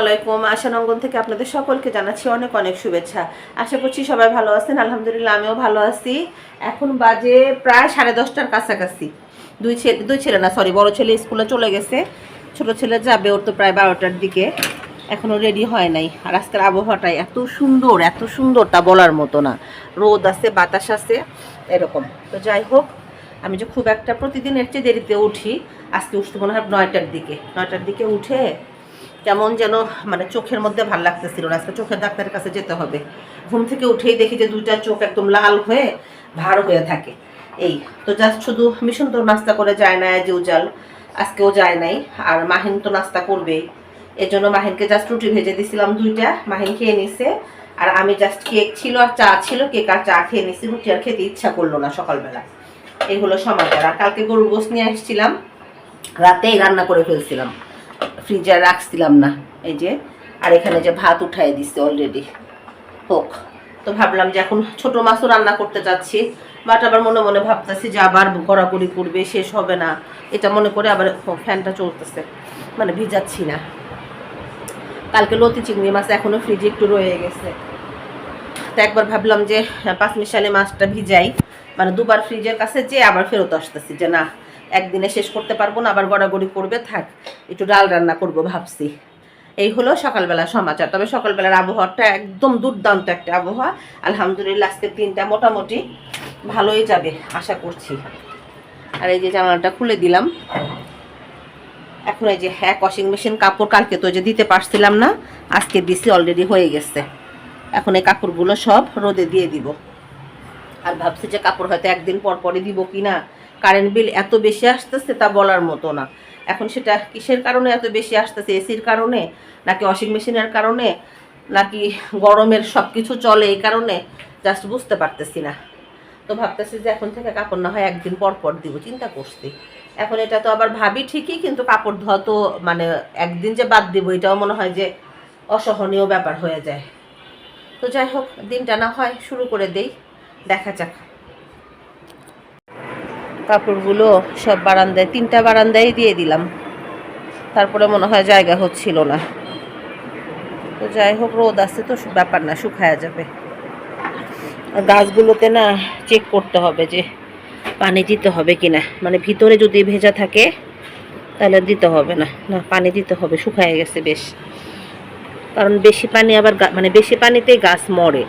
আলাইকুম আশান অঙ্গন থেকে আপনাদের সকলকে জানাচ্ছি অনেক অনেক শুভেচ্ছা। আশা করছি সবাই ভালো আছেন, আলহামদুলিল্লাহ আমিও ভালো আছি। এখন বাজে প্রায় সাড়ে দশটার কাছাকাছি। দুই ছেলে দুই ছেলে না সরি বড় ছেলে স্কুলে চলে গেছে। ছোট ছেলে যাবে ওর তো প্রায় বারোটার দিকে। এখনও রেডি হয় নাই। আর আজকের আবহাওয়াটাই এত সুন্দর এত সুন্দর তা বলার মতো না। রোদ আছে, বাতাস আছে, এরকম। তো যাই হোক, আমি যে খুব একটা প্রতিদিনের চেয়ে দেরিতে উঠি, আজকে উঠতে মনে হয় নয়টার দিকে। নয়টার দিকে উঠে কেমন যেন মানে চোখের মধ্যে ভালো লাগতেছিল না। আজকে চোখের ডাক্তারের কাছে যেতে হবে। ঘুম থেকে উঠেই দেখি যে দুইটা চোখ একদম লাল হয়ে ভার হয়ে থাকে। এই, তো জাস্ট শুধু মিশন তো নাস্তা করে যায় না যে উজাল আজকেও যায় নাই। আর মাহিন তো নাস্তা করবেই। এর জন্য মাহিনকে জাস্ট রুটি ভেজে দিছিলাম দুইটা। মাহিন খেয়ে নিছে। আর আমি জাস্ট কেক ছিল আর চা ছিল কেক আর চা খেয়ে নিছি। রুটি আর খেতে ইচ্ছা করল না সকালবেলা। এই হলো সমাচার। আর কালকে গরুর গোস নিয়ে আসছিলাম। রাতেই রান্না করে ফেলছিলাম। ফ্রিজে রাখছিলাম না, এই যে, আর এখানে যে ভাত উঠাই দিচ্ছে অলরেডি হোক, তো ভাবলাম যে এখন ছোট মাছও রান্না করতে যাচ্ছি বাট আবার মনে মনে ভাবতেছি যে আবার গড়াগড়ি করবে, শেষ হবে না। এটা মনে করে আবার ফ্যানটা চলতেছে মানে ভিজাচ্ছি না। কালকে লতি চিংড়ি মাছ এখনও ফ্রিজে একটু রয়ে গেছে। তো একবার ভাবলাম যে পাঁচ মিশালি মাছটা ভিজাই মানে দুবার ফ্রিজের কাছে যে আবার ফেরত আসতেছি যে না একদিনে শেষ করতে পারব না, আবার গড়াগড়ি করবে, থাক, একটু ডাল রান্না করব ভাবছি। এই হলো সকালবেলা সমাচার, তবে সকালবেলার আবহাওয়াটা একদম দুর্দান্ত একটা আবহাওয়া। আলহামদুলিল্লাহ আজকের দিনটা মোটামুটি ভালোই যাবে, আশা করছি। আর এই যে জানালাটা খুলে দিলাম। এখন এই যে হ্যাঁ ওয়াশিং মেশিন কাপড় কালকে তো যে দিতে পারছিলাম না, আজকে দিছি অলরেডি হয়ে গেছে। এখন এই কাপড়গুলো সব রোদে দিয়ে দিব। আর ভাবছি যে কাপড় হয়তো একদিন পর পরে দিব কি না কারেন্ট বিল এত বেশি আসতেছে তা বলার মতো না। এখন সেটা কিসের কারণে এত বেশি আসতেছে? এসির কারণে? নাকি ওয়াশিং মেশিনের কারণে? নাকি গরমের সব কিছু চলে এই কারণে? জাস্ট বুঝতে পারতেছি না। তো ভাবতেছি যে এখন থেকে কাপড় না হয় একদিন পর পর দিব, চিন্তা করছি। এখন এটা তো আবার ভাবি ঠিকই, কিন্তু কাপড় ধোয়া তো মানে একদিন যে বাদ দিব, এটাও মনে হয় যে অসহনীয় ব্যাপার হয়ে যায়। তো যাই হোক, দিনটা না হয় শুরু করে দেই, দেখা যাক। কাপড়গুলো সব বারান্দায়, তিনটা বারান্দায় দিয়ে দিলাম। তারপরে মনে হয় জায়গা হচ্ছিল না। তো যাই হোক, রোদ আছে তো, ব্যাপার না, শুকায়া যাবে। গাছগুলোতে না চেক করতে হবে যে পানি দিতে হবে কি না। মানে ভিতরে যদি ভেজা থাকে, তাহলে দিতে হবে না। না, পানি দিতে হবে, শুকায় গেছে বেশ। কারণ বেশি পানি আবার মানে বেশি পানিতেই গাছ মরে।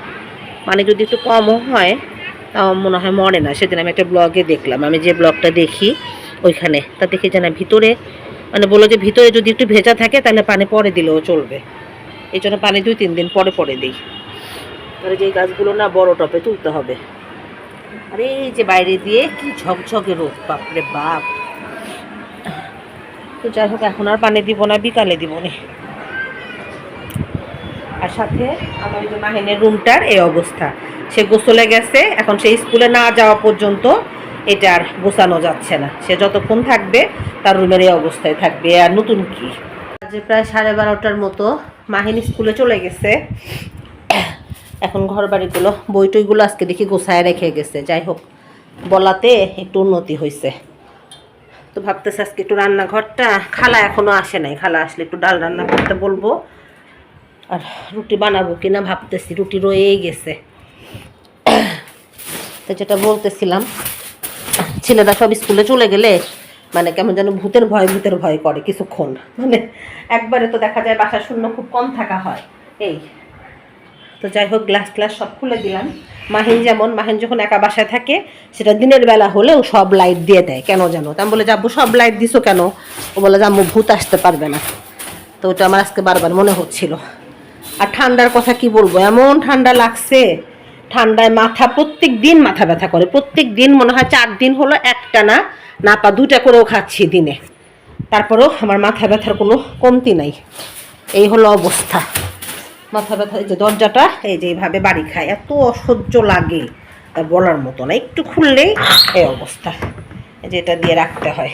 মানে যদি একটু কমও হয় মনে হয় মরে না। সেদিন আমি একটা ব্লগে দেখলাম। আমি যে ব্লগটা দেখি ওইখানে, তা দেখি যে না ভিতরে মানে বলল যে ভিতরে যদি একটু ভেজা থাকে, তাহলে পানি পরে দিলেও চলবে। এই জন্য পানি দুই তিন দিন পরে পরে দিই। তাহলে যে গাছগুলো না বড় টপে তুলতে হবে। আর এই যে বাইরে দিয়ে কি ঝকঝকে রোদ, বাপরে বাপ। তো যাই হোক, এখন আর পানি দিব না, বিকালে দিব না। আর সাথে আমার এই যে মাহিনের রুমটার এই অবস্থা। সে গোসলে গেছে, এখন সে স্কুলে না যাওয়া পর্যন্ত এটা আর গোছানো যাচ্ছে না। সে যতক্ষণ থাকবে, তার রুমের এই অবস্থায় থাকবে। আর নতুন কি? যে প্রায় সাড়ে বারোটার মতো মাহিন স্কুলে চলে গেছে। এখন ঘর বাড়িগুলো বই টইগুলো আজকে দেখি গোছায় রেখে গেছে। যাই হোক, বলাতে একটু উন্নতি হয়েছে। তো ভাবতেছে আজকে একটু রান্নাঘরটা, খালা এখনও আসে নাই। খালা আসলে একটু ডাল রান্না করতে বলব। আর রুটি বানাবো কিনা ভাবতেছি, রুটি রয়েই গেছে। তো যেটা বলতেছিলাম, ছেলেরা সব স্কুলে চলে গেলে মানে কেমন যেন ভূতের ভয় ভূতের ভয় করে কিছুক্ষণ। মানে একবারে তো দেখা যায় বাসা শূন্য খুব কম থাকা হয়। এই। তো যাই হোক, গ্লাস গ্লাস সব খুলে দিলাম। মাহিন যেমন, মাহিন যখন একা বাসায় থাকে, সেটা দিনের বেলা হলেও সব লাইট দিয়ে দেয়। কেন জানো? তা বলে যাব সব লাইট দিছো কেন? ও বলে যাব ভূত আসতে পারবে না। তো ওটা আমার আজকে বারবার মনে হচ্ছিল। আর ঠান্ডার কথা কি বলব? এমন ঠান্ডা লাগছে, ঠান্ডায় মাথা প্রত্যেক দিন মাথা ব্যথা করে। প্রত্যেক দিন মনে হয় চার দিন হলো একটা না না পা দুটা করেও খাচ্ছি দিনে। তারপরেও আমার মাথা ব্যথার কোনো কমতি নাই। এই হলো অবস্থা। মাথা ব্যথা, এই যে দরজাটা, এই যে এইভাবে বাড়ি খায়। এত অসহ্য লাগে তা বলার মতো না। একটু খুললেই এই অবস্থা। যেটা দিয়ে রাখতে হয়।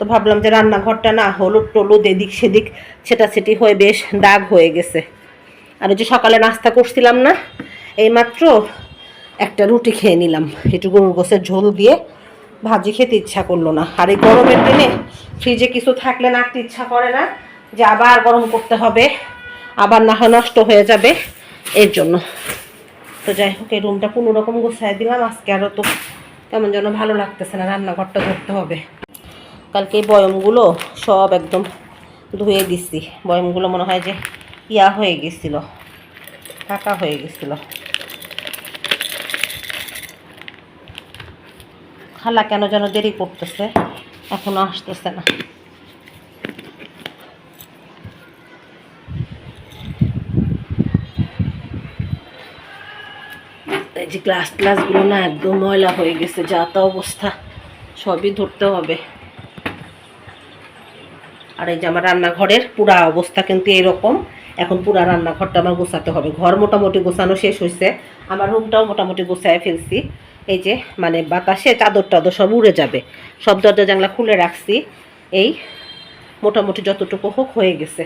তো ভাবলাম যে রান্নাঘরটা না হলুদ টলুদ এদিক সেদিক সেটাছেটি হয়ে বেশ দাগ হয়ে গেছে। আর ওই যে সকালে নাস্তা করছিলাম না, এইমাত্র একটা রুটি খেয়ে নিলাম। একটু গরুর গোসের ঝোল দিয়ে ভাজি খেতে ইচ্ছা করল না। আর এই গরমের দিনে ফ্রিজে কিছু থাকলে নাড়তে ইচ্ছা করে না, যে আবার গরম করতে হবে, আবার না হয় নষ্ট হয়ে যাবে, এর জন্য। তো যাই হোক, এই রুমটা কোনো রকম গোছায় দিলাম। আজকে আরও তো কেমন যেন ভালো লাগতেছে না, রান্নাঘরটা ধরতে হবে। কালকে বয়মগুলো সব একদম ধুয়ে দিছি। বয়মগুলো মনে হয় যে ইয়া হয়ে গেছিল, ফাঁকা হয়ে গেছিল। খালা কেন যেন দেরি করতেছে, এখনও আসতেছে না। এই যে গ্লাস গ্লাসগুলো না একদম ময়লা হয়ে গেছে, যা তা অবস্থা, সবই ধরতে হবে। আর এই যে আমার রান্নাঘরের পুরা অবস্থা কিন্তু এরকম এখন পুরা রান্নাঘরটা আমার গোছাতে হবে। ঘর মোটামুটি গোছানো শেষ হয়েছে। আমার রুমটাও মোটামুটি গোছায় ফেলছি। এই যে মানে বাতাসে চাদর টাদর সব উড়ে যাবে। সব দরজা জানলা খুলে রাখছি। এই মোটামুটি যতটুকু হোক হয়ে গেছে।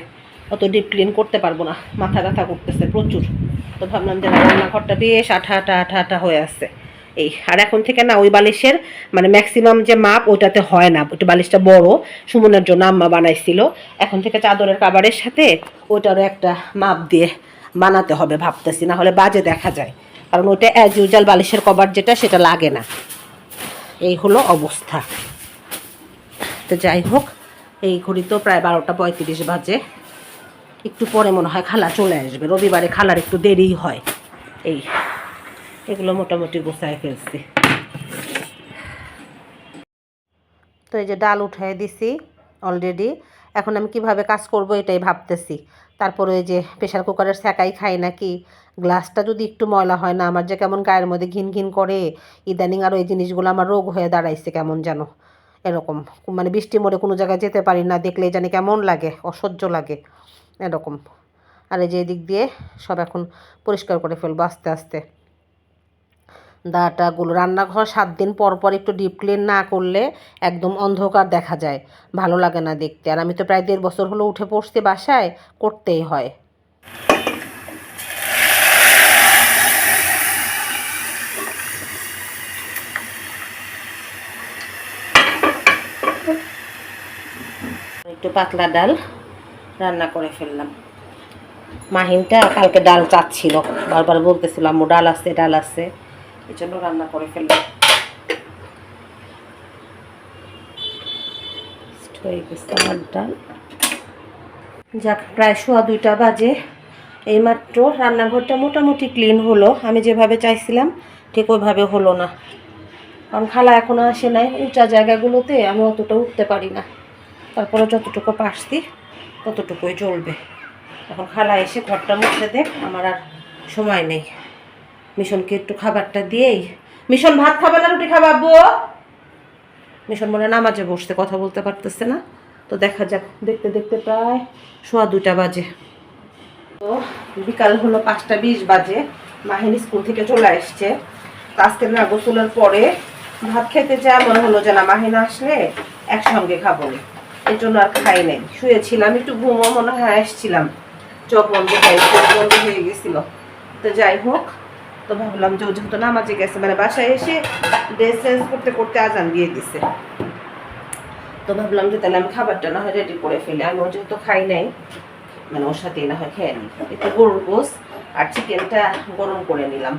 অত ডিপ ক্লিন করতে পারব না। মাথা ব্যথা করতেছে প্রচুর। তো ভাবলাম যে রান্নাঘরটা বেশ আঠা আঠা আঠা আঠা হয়ে আছে। এই, আর এখন থেকে না ওই বালিশের মানে ম্যাক্সিমাম যে মাপ ওইটাতে হয় না। ওইটা বালিশটা বড়, সুমনের জন্য আম্মা বানাইছিল। এখন থেকে চাদরের কাবারের সাথে ওইটারও একটা মাপ দিয়ে বানাতে হবে ভাবতেছি না হলে বাজে দেখা যায়। কারণ ওইটা অ্যাজ ইউজাল বালিশের কভার যেটা, সেটা লাগে না। এই হলো অবস্থা। তো যাই হোক, এই ঘড়ি তো প্রায় বারোটা পঁয়ত্রিশ বাজে। একটু পরে মনে হয় খালা চলে আসবে। রবিবারে খালার একটু দেরি হয়। এই এগুলো মোটামুটি গোছায় ফেলছি। তো এই যে ডাল উঠাই দিছি অলরেডি এখন আমি কীভাবে কাজ করব এটাই ভাবতেছি। তারপরে ওই যে প্রেশার কুকারের স্যাকাই খাই নাকি? গ্লাসটা যদি একটু ময়লা হয় না, আমার যে কেমন গায়ের মধ্যে ঘিন ঘিন করে, ইদানিং আর ওই জিনিসগুলো আমার রোগ হয়ে দাঁড়াইছে কেমন যেন এরকম। মানে বৃষ্টি মরে কোনো জায়গায় যেতে পারি না দেখলে জানি কেমন লাগে, অসহ্য লাগে, এরকম। আর এই যে এদিক দিয়ে সব এখন পরিষ্কার করে ফেলব আস্তে আস্তে। দাটাগুলো রান্নাঘর সাত দিন পর পর একটু ডিপ ক্লিন না করলে একদম অন্ধকার দেখা যায়। ভালো লাগে না দেখতে। আর আমি তো প্রায় দেড় বছর হলো উঠে পড়ছি বাসায়, করতেই হয়। একটু পাতলা ডাল রান্না করে ফেললাম। মাহিনটা কালকে ডাল চাচ্ছিল। বারবার বলতেছিল, আম্মু, ডাল আছে ডাল আছে। এই জন্য রান্না করে ফেললাম। আমার ডাল। যাক, প্রায় সোয়া দুইটা বাজে। এইমাত্র রান্নাঘরটা মোটামুটি ক্লিন হলো। আমি যেভাবে চাইছিলাম, ঠিক ওইভাবে হলো না। কারণ খালা এখনও আসে নাই উঁচা জায়গাগুলোতে, আমি অতটা উঠতে পারি না। তারপরে যতটুকু পারছি, ততটুকুই চলবে এখন খালা এসে ঘরটা মুছে দেখ, আমার আর সময় নেই। মিশনকে একটু খাবারটা দিয়েই। মিশন ভাত খাবে না, রুটি খাবা, আব্বু? মিশন মনে নামাজে বসতে কথা বলতে পারতেছে না। তো দেখা যাক, দেখতে দেখতে প্রায় সোয়া দুটা বাজে। তো বিকাল হলো পাঁচটা বিশ বাজে, মাহিনী স্কুল থেকে চলে আসছে। আজকে না গোসলের পরে ভাত খেতে যা, মনে হলো যে না মাহিন আসলে একসঙ্গে খাব। এর জন্য আর খাই নাই। শুয়েছিলাম, একটু ঘুমো মনে হয়, আসছিলাম। চোখ বন্ধ হয়ে চোখ বন্ধ হয়ে গেছিল। তো যাই হোক তো ভাবলাম যে ও যেহেতু নামাজে গেছে মানে বাসায় এসে ড্রেস চেঞ্জ করতে করতে আজান দিয়ে দিছে। তো ভাবলাম যে তাহলে আমি খাবারটা না হয় রেডি করে ফেলি। আমি ও যেহেতু খাই নাই মানে ওর সাথে না হয় খেয়ে নিই। একটু গরুর গোস আর চিকেনটা গরম করে নিলাম।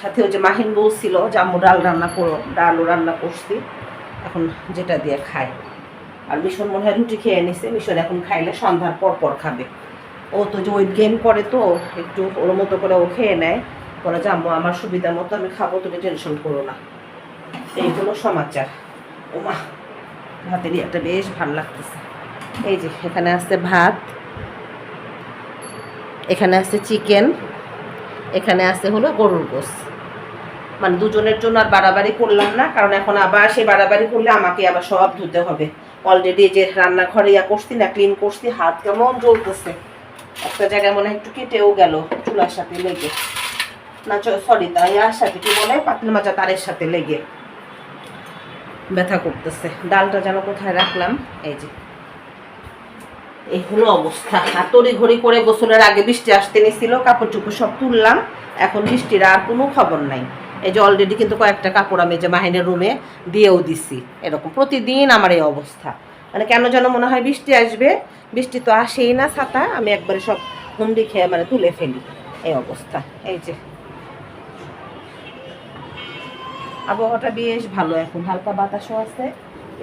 সাথে ওই যে মাহিন বলছিল, যে আম্মু ডাল রান্না করো, ডালও রান্না করছি, এখন যেটা দিয়ে খায়। আর মিশন মনে হয় রুটি খেয়ে নিছে, মিশন এখন খাইলে সন্ধ্যার পর পর খাবে। ও তো যে ওয়েট গেইন করে তো, একটু ওর মতো করে ও খেয়ে নেয়। বলে যে, আম্মু, আমার সুবিধা মতো আমি খাব, তুমি টেনশন করো না। এই হলো সমাচার। ওমা, ভাতের একটা বেশ ভালো লাগতেছে। এই যে, এখানে আছে ভাত, এখানে আছে চিকেন, এখানে আছে হলো গরুর গোস মানে দুজনের জন্য আর বাড়াবাড়ি করলাম না, কারণ এখন আবার সে বাড়াবাড়ি করলে আমাকে আবার সব ধুতে হবে। অলরেডি যে রান্নাঘরে ইয়া করছি না ক্লিন করছি, হাত কেমন জ্বলতেছে। একটা জায়গায় মনে একটু কেটেও গেল, চুলার সাথে লেগে। না সরি তাই আর সাথে কি বলে? পাতলা মাজা তারের সাথে লেগে ব্যথা করতেছে। ডালটা যেন কোথায় রাখলাম? এই যে। এই হলো অবস্থা। আর তড়ি ঘড়ি করে গোসলের আগে বৃষ্টি আসতে নিছিল কাপড় চুপড় সব তুললাম। এখন বৃষ্টির আর কোনো খবর নাই। এই যে অলরেডি কিন্তু কয়েকটা কাপড় আমি যে মাহিনের রুমে দিয়েও দিছি। এরকম প্রতিদিন আমার এই অবস্থা। মানে কেন যেন মনে হয় বৃষ্টি আসবে? বৃষ্টি তো আসেই না ছাতা। আমি একবারে সব হুমড়ি খেয়ে মানে তুলে ফেলি। এই অবস্থা। এই যে। আবহাওয়াটা বেশ ভালো এখন, হালকা বাতাসও আছে।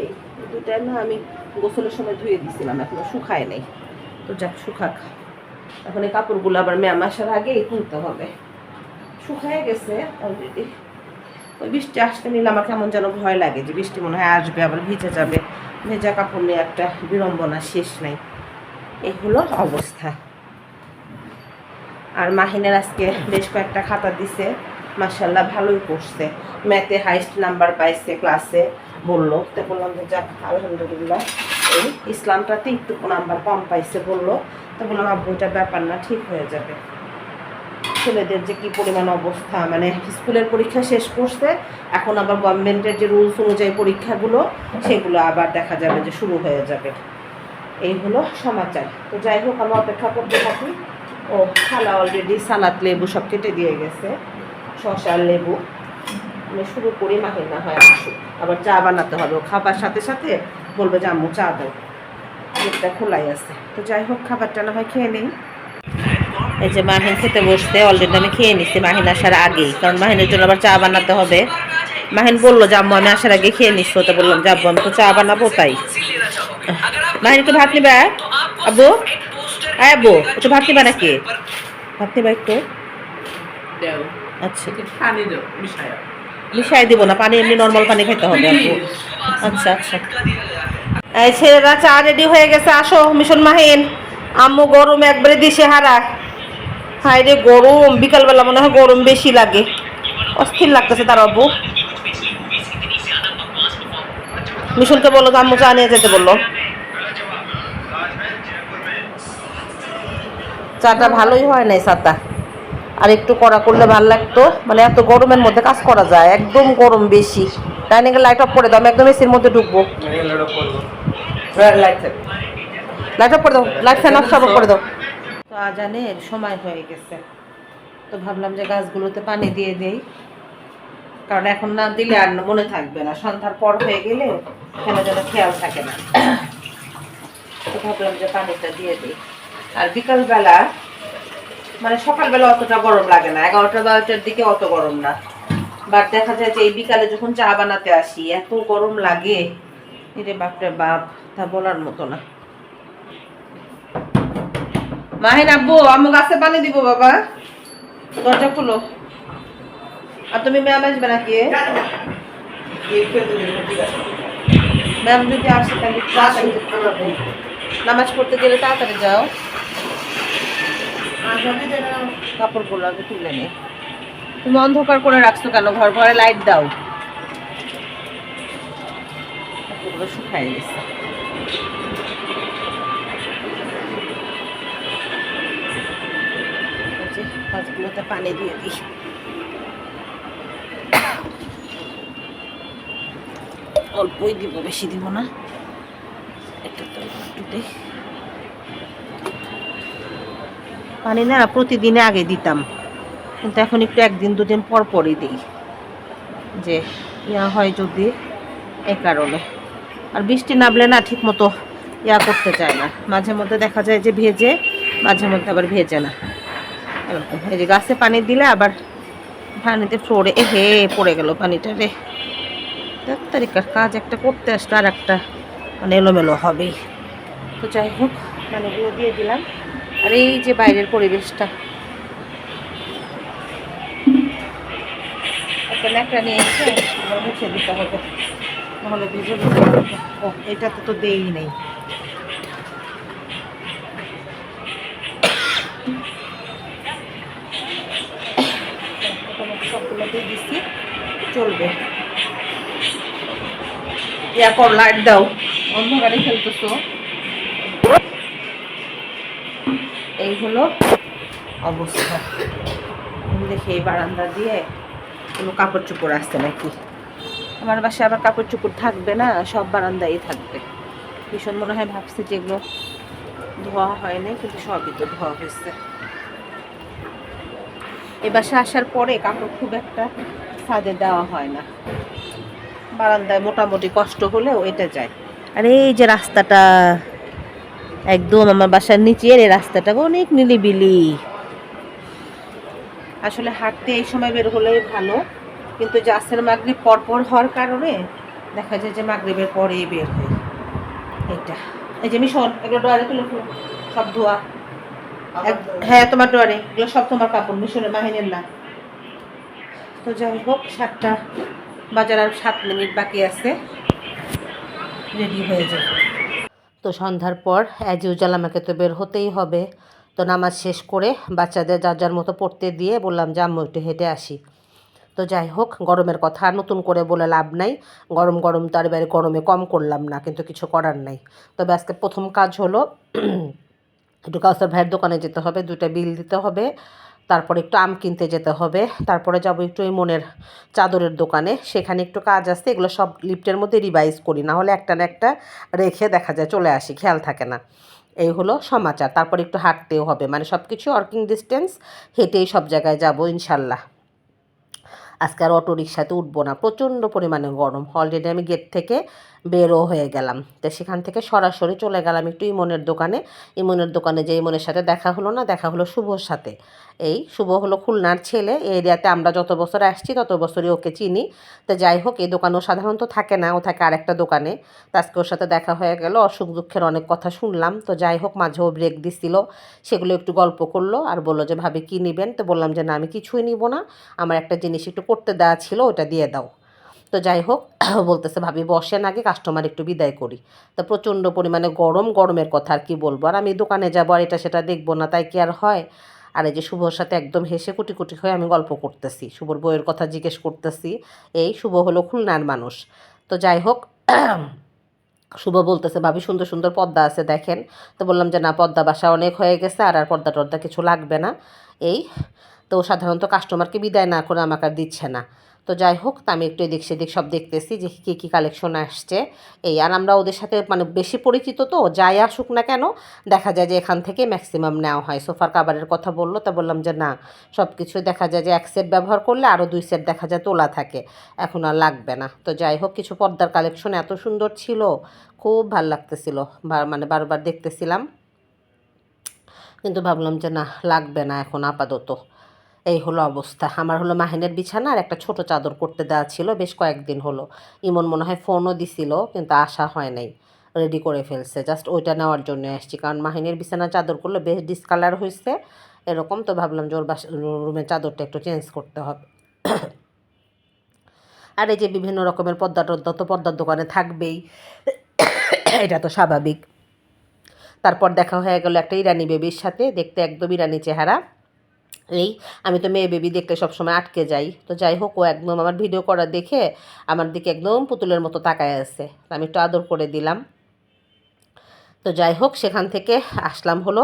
এই দুটা না আমি গোসলের সময় ধুয়ে দিছিলাম, এখনও শুকায় নাই। তো যাক, শুকাক। এখন এই কাপড়গুলো আবার ম্যাম আসার আগেই তুলতে হবে। শুকায় গেছে অলরেডি ওই বৃষ্টি আসতে নিলে আমার কেমন যেন ভয় লাগে যে বৃষ্টি মনে হয় আসবে, আবার ভিজে যাবে। ভেজা কাপড় নিয়ে একটা বিড়ম্বনা শেষ নাই। এই হলো অবস্থা। আর মাহিনের আজকে বেশ কয়েকটা খাতা দিছে। মার্শাল্লাহ ভালোই করছে। ম্যাথে হাইস্ট নাম্বার পাইছে ক্লাসে বলল। তো বললাম যে, যাক, আলহামদুলিল্লাহ। এই ইসলামটাতে একটু নাম্বার কম পাইছে, বলল। তো বললাম, আব্বু, এটা ব্যাপার না, ঠিক হয়ে যাবে। ছেলেদের যে কি পরিমাণ অবস্থা মানে স্কুলের পরীক্ষা শেষ করছে, এখন আবার গভর্নমেন্টের যে রুলস অনুযায়ী পরীক্ষাগুলো, সেগুলো আবার দেখা যাবে যে শুরু হয়ে যাবে। এই হলো সমাচার। তো যাই হোক আমরা অপেক্ষা করতে থাকি। ও, খালা অলরেডি সালাদ, লেবু সব কেটে দিয়ে গেছে। শশা লেবু। আমি শুরু করি মাহির না হয় আসুক আবার চা বানাতে হবে। খাবার সাথে সাথে বলবে যে, আম্মু, চা দাও। গেটটা খোলাই আছে। তো যাই হোক, খাবারটা না হয় খেয়ে নিই। এই যে মাহিন খেতে বসতে অলরেডি আমি খেয়ে নিচ্ছি মাহিন আসার আগেই। কারণ মাহিনের জন্য আবার চা বানাতে হবে। মাহিন বলল যে, আম্মু, আমি আসার আগে খেয়ে নিচ্ছি তো বললাম যে আব্বু আমি তো চা বানাবো, তাই। মাহিন একটু ভাত নিবে? আব্বু? আয় আব্বু, একটু ভাত নিবে নাকি? ভাত নিবে একটু। আচ্ছা। পানি মিশায়া দিব না পানি এমনি নর্মাল পানি খেতে হবে আচ্ছা আচ্ছা। এই ছেলেরা চা রেডি হয়ে গেছে আসো মিশন মাহিন। আম্মু গরম একবারে দিশে হারা। হাই রে গরম। বিকালবেলা মনে হয় গরম বেশি লাগে। অস্থির লাগতেছে তার আব্বু। মিশনকে বলল আম্মু চা নিয়ে যেতে বলল। চাটা ভালোই হয় নাই চাটা আর একটু কড়া করলে ভালো লাগতো। মানে এত গরমের মধ্যে কাজ করা যায়, একদম গরম বেশি। ডাইনিং লাইট অফ করে দাও, আমি একদম এসির মধ্যে ঢুকবো। লাইট অফ করে দাও লাইট ফ্যান অফ সব করে দাও। তো আজানের সময় হয়ে গেছে। তো ভাবলাম যে গাছগুলোতে পানি দিয়ে দেই। কারণ এখন না দিলে আর মনে থাকবে না। সন্ধ্যার পর হয়ে গেলে কেন যেন খেয়াল থাকে না। তো ভাবলাম যে পানিটা দিয়ে দিই। আর বিকালবেলা মানে সকালবেলা অতটা গরম লাগে না, এগারোটা বারোটার দিকে অত গরম না। বাট দেখা যায় যে এই বিকালে যখন চা বানাতে আসি, এত গরম লাগে। এরে বাপরে বাপ, তা বলার মতো না। মাহিন আব্বু, আম্মু গাছে পানি দিব বাবা। দরজা খুলো। আর তুমি ম্যাম আসবে নাকি? ম্যাম যদি আসে তাহলে নামাজ পড়তে গেলে তাড়াতাড়ি যাও। কাপড়গুলো আগে তুলে নে। তুমি অন্ধকার করে রাখছো কেন? ঘর ঘরে লাইট দাও। কাপড়গুলো গেছে। গাছগুলোতে পানি দিয়ে দিই। অল্পই দিব বেশি দিব না। এটা তো একটু দেই। পানি না, প্রতিদিনে আগে দিতাম। কিন্তু এখন একটু একদিন, দুদিন পর পরই দিই। যে, ইয়া হয় যদি এ কারণে। আর বৃষ্টি নামলে না ঠিক মতো ইয়া করতে চায় না। মাঝে মধ্যে দেখা যায় যে ভেজে, মাঝে মধ্যে আবার ভেজে না। এরকম। এই যে গাছে পানি দিলে আবার পানিতে ফ্লোরে হে, পড়ে গেল পানিটা রে। দেখ তারিখার কাজ একটা করতে আসলে আর একটা মানে এলোমেলো হবেই। তো যাই হোক, পানিগুলো দিয়ে দিলাম। আর এই যে বাইরের পরিবেশটা। নিয়ে এসে দিতে হবে। নাহলে এটাতে তো দেই নেই। দিচ্ছি। চলবে। লাইট দাও। অন্ধকারে খেলতেছো। এই হলো অবস্থা। দেখি এই বারান্দা দিয়ে কোনো কাপড় চোপড় আসছে নাকি? আমার বাসায় আবার কাপড় চোপড় থাকবে না, সব বারান্দাই থাকবে। ভীষণ মনে হয় ভাবছি যে এগুলো ধোয়া হয়নি কিন্তু সবই তো ধোয়া হয়েছে। এ বাসা আসার পরে কাপড় খুব একটা ছাদে দেওয়া হয় না। বারান্দায় মোটামুটি কষ্ট হলেও এটা যায়। আর এই যে রাস্তাটা একদম আমার বাসার নিচের এই রাস্তাটা অনেক নিলিবিলি। আসলে হাঁটতে এই সময় বের হলেই ভালো, কিন্তু জাসের মাগরিব পরপর হওয়ার কারণে দেখা যায় যে মাগরিবের পরে বের হয়। এটা এই যে মিশন, এগুলো ডোয়ারে তুলে সব ধোয়া। হ্যাঁ তোমার ডোয়ারে, এগুলো সব তোমার কাপড়, মিশনের মাহিনের না তো যাই হোক, সাতটা বাজার আর সাত মিনিট বাকি আছে। রেডি হয়ে যাবে। তো সন্ধ্যার পর অ্যাজ ইউজাল আমাকে তো বের হতেই হবে। তো নামাজ শেষ করে বাচ্চাদের যার যার মতো পড়তে দিয়ে বললাম যে, আম্মু, একটু হেঁটে আসি। তো যাই হোক, গরমের কথা আর নতুন করে বলে লাভ নাই। গরম গরম তার বাইরে গরমে কম করলাম না, কিন্তু কিছু করার নাই। তবে আজকে প্রথম কাজ হলো, একটু কাউসার ভাইয়ের দোকানে যেতে হবে, দুইটা বিল দিতে হবে। তারপরে একটু আম কিনতে যেতে হবে। তারপরে যাব একটু এই মনের চাদরের দোকানে। সেখানে একটু কাজ আছে, এগুলো সব লিফটের মধ্যে রিভাইজ করি। না হলে একটা না একটা রেখে দেখা যায়, চলে আসি, খেয়াল থাকে না। এই হলো সমাচার। তারপর একটু হাঁটতেও হবে। মানে সব কিছু ওয়ার্কিং ডিস্টেন্স হেঁটেই সব জায়গায় যাব, ইনশাল্লাহ। আজকে আর অটো রিক্সাতে উঠবো না। প্রচণ্ড পরিমাণে গরম। অলরেডি আমি গেট থেকে বেরো হয়ে গেলাম। তো সেখান থেকে সরাসরি চলে গেলাম একটু ইমনের দোকানে। ইমনের দোকানে যে ইমনের সাথে দেখা হলো না, দেখা হলো শুভর সাথে। এই শুভ হলো খুলনার ছেলে। এই এরিয়াতে আমরা যত বছর আসছি, তত বছরই ওকে চিনি। তো যাই হোক, এই দোকানেও সাধারণত থাকে না, ও থাকে আরেকটা দোকানে। তো আজকে ওর সাথে দেখা হয়ে গেল, অসুখ দুঃখের অনেক কথা শুনলাম। তো যাই হোক মাঝেও ব্রেক দিছিল, সেগুলো একটু গল্প করল আর বলল যে, ভাবি, কী নেবেন? তো বললাম যে, না, আমি কিছুই নিব না। আমার একটা জিনিস একটু করতে দেওয়া ছিল, ওটা দিয়ে দাও। তো যাই হোক, বলতেছে, ভাবি, বসেন আগে কাস্টমার একটু বিদায় করি। তো প্রচণ্ড পরিমাণে গরম, গরমের কথা আর কি বলব। আর আমি দোকানে যাব, আর এটা সেটা দেখব না, তাই কি আর হয়? আর এই যে শুভর সাথে একদম হেসে কুটি কুটি হয়ে আমি গল্প করতেছি। শুভর বইয়ের কথা জিজ্ঞেস করতেছি, এই, শুভ হলো খুলনার মানুষ। তো যাই হোক, শুভ বলতেছে, ভাবি, সুন্দর সুন্দর পদ্মা আছে, দেখেন। তো বললাম যে, না, পদ্মা বাসা অনেক হয়ে গেছে আর আর পদ্মা টর্দা কিছু লাগবে না। এই, তো সাধারণত কাস্টমারকে বিদায় না করে আমাকে দিচ্ছে না। তো যাই হোক, তা আমি একটু এদিক সেদিক সব দেখতেছি যে কী কী কালেকশন আসছে। এই, আর আমরা ওদের সাথে মানে বেশি পরিচিত তো, যাই আসুক না কেন, দেখা যায় যে এখান থেকে ম্যাক্সিমাম নেওয়া হয়। সোফার কাবারের কথা বলল, তা বললাম যে না সব কিছু দেখা যায় যে এক সেট ব্যবহার করলে আরও দুই সেট দেখা যায় তোলা থাকে। এখন আর লাগবে না। তো যাই হোক, কিছু পর্দার কালেকশন এত সুন্দর ছিল, খুব ভালো লাগতেছিল। মানে বারবার দেখতেছিলাম। কিন্তু ভাবলাম যে না, লাগবে না এখন আপাতত। এই হলো অবস্থা। আমার হলো মাহিনের বিছানা আর একটা ছোট চাদর করতে দেওয়া ছিল, বেশ কয়েকদিন হলো। ইমন মনে হয় ফোনও দিছিল, কিন্তু আসা হয় নাই। রেডি করে ফেলছে। জাস্ট ওইটা নেওয়ার জন্য আসছি। কারণ মাহিনের বিছানা চাদর করলে বেশ ডিসকালার হয়েছে এরকম তো ভাবলাম যে ওর বাসা রুমের চাদরটা একটু চেঞ্জ করতে হবে। আর এই যে বিভিন্ন রকমের পর্দা টর্দা তো পদ্মার দোকানে থাকবেই। এটা তো স্বাভাবিক। তারপর দেখা হয়ে গেল একটা ইরানি বেবির সাথে। দেখতে একদম ইরানি চেহারা। এই আমি তো মেয়ে বেবি দেখতে সবসময় আটকে যাই। তো যাই হোক, ও একদম আমার ভিডিও করা দেখে আমার দিকে একদম পুতুলের মতো তাকায় আছে। আমি একটু আদর করে দিলাম। তো যাই হোক, সেখান থেকে আসলাম হলো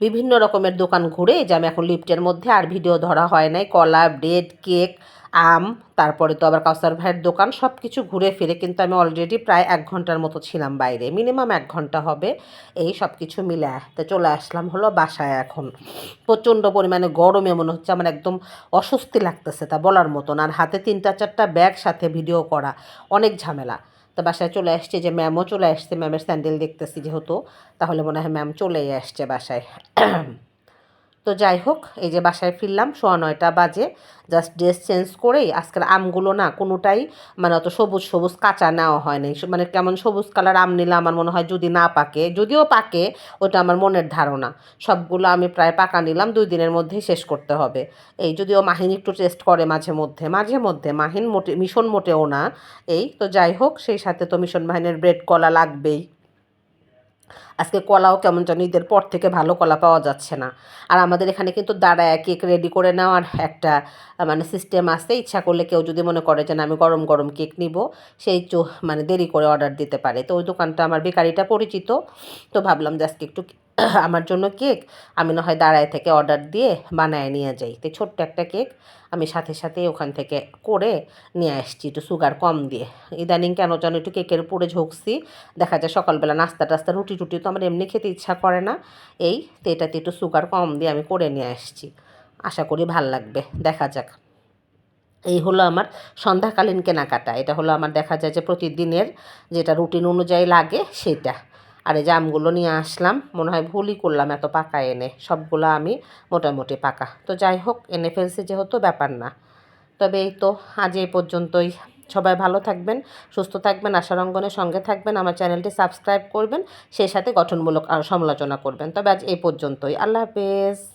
বিভিন্ন রকমের দোকান ঘুরে। যে আমি এখন লিফটের মধ্যে আর ভিডিও ধরা হয় নাই। কলা ব্রেড কেক আম, তারপরে তো আবার কাউসার ভাইয়ের দোকান সব কিছু ঘুরে ফিরে কিন্তু আমি অলরেডি প্রায় এক ঘণ্টার মতো ছিলাম বাইরে। মিনিমাম এক ঘণ্টা হবে। এই সব কিছু মিলে তো চলে আসলাম হলো বাসায় এখন। প্রচণ্ড পরিমাণে গরমে মনে হচ্ছে আমার একদম অস্বস্তি লাগতেছে তা বলার মতন। আর হাতে তিনটা চারটা ব্যাগ সাথে ভিডিও করা, অনেক ঝামেলা। তো বাসায় চলে আসছে যে ম্যামও চলে আসছে ম্যামের স্যান্ডেল দেখতেছি যেহেতু, তাহলে মনে হয় ম্যাম চলেই আসছে বাসায়। তো যাই হোক, এই যে বাসায় ফিরলাম, সোয়া নয়টা বাজে। জাস্ট ড্রেস চেঞ্জ করেই আজকের আমগুলো না কোনোটাই মানে অত সবুজ সবুজ কাঁচা নেওয়া হয় নাই। মানে কেমন সবুজ কালার আম নিলে আমার মনে হয় যদি না পাকে, যদিও পাকে, ওটা আমার মনের ধারণা। সবগুলো আমি প্রায় পাকা নিলাম, দুই দিনের মধ্যেই শেষ করতে হবে। এই যদিও মাহিন একটু টেস্ট করে মাঝে মধ্যে মাঝে মধ্যে, মাহিন মোটে মিশন মোটেও না। এই তো যাই হোক, সেই সাথে তো মিশন বাহিনীর ব্রেড কলা লাগবেই। আজকে কলাও কেমন যেন ঈদের পর থেকে ভালো কলা পাওয়া যাচ্ছে না। আর আমাদের এখানে কিন্তু দাঁড়ায় কেক রেডি করে নেওয়ার একটা মানে সিস্টেম আছে। ইচ্ছা করলে কেউ যদি মনে করে যে, না, আমি গরম গরম কেক নিব, সেই চো মানে দেরি করে অর্ডার দিতে পারে। তো ওই দোকানটা আমার বেকারিটা পরিচিত। তো ভাবলাম যে, আজকে একটু আমার জন্য কেক আমি না হয় দাঁড়ায় থেকে অর্ডার দিয়ে বানায় নিয়ে যাই। তো ছোট্ট একটা কেক আমি সাথে সাথে ওখান থেকে করে নিয়ে আসছি একটু সুগার কম দিয়ে। ইদানিং কেন যেন একটু কেকের উপরে ঝুঁকছি। দেখা যায় সকালবেলা নাস্তা টাস্তা, রুটি টুটি তো আমার এমনি খেতে ইচ্ছা করে না। এই তো এটাতে একটু সুগার কম দিয়ে আমি করে নিয়ে আসছি। আশা করি ভালো লাগবে, দেখা যাক। এই হলো আমার সন্ধ্যাকালীন কেনাকাটা। এটা হলো আমার দেখা যায় যে প্রতিদিনের যেটা রুটিন অনুযায়ী লাগে সেটা। আর এই জামগুলো নিয়ে আসলাম, মনে হয় ভুলই করলাম এত পাকা এনে। সবগুলো আমি মোটামুটি পাকা। তো যাই হোক, এনে ফেলছি যেহেতু ব্যাপার না। তবে এই তো, আজ এই পর্যন্তই। সবাই ভালো থাকবেন, সুস্থ থাকবেন, আশার অঙ্গনের সঙ্গে থাকবেন, আমার চ্যানেলটি সাবস্ক্রাইব করবেন, সেই সাথে গঠনমূলক আর সমালোচনা করবেন। তবে আজ এই পর্যন্তই। আল্লাহ হাফেজ।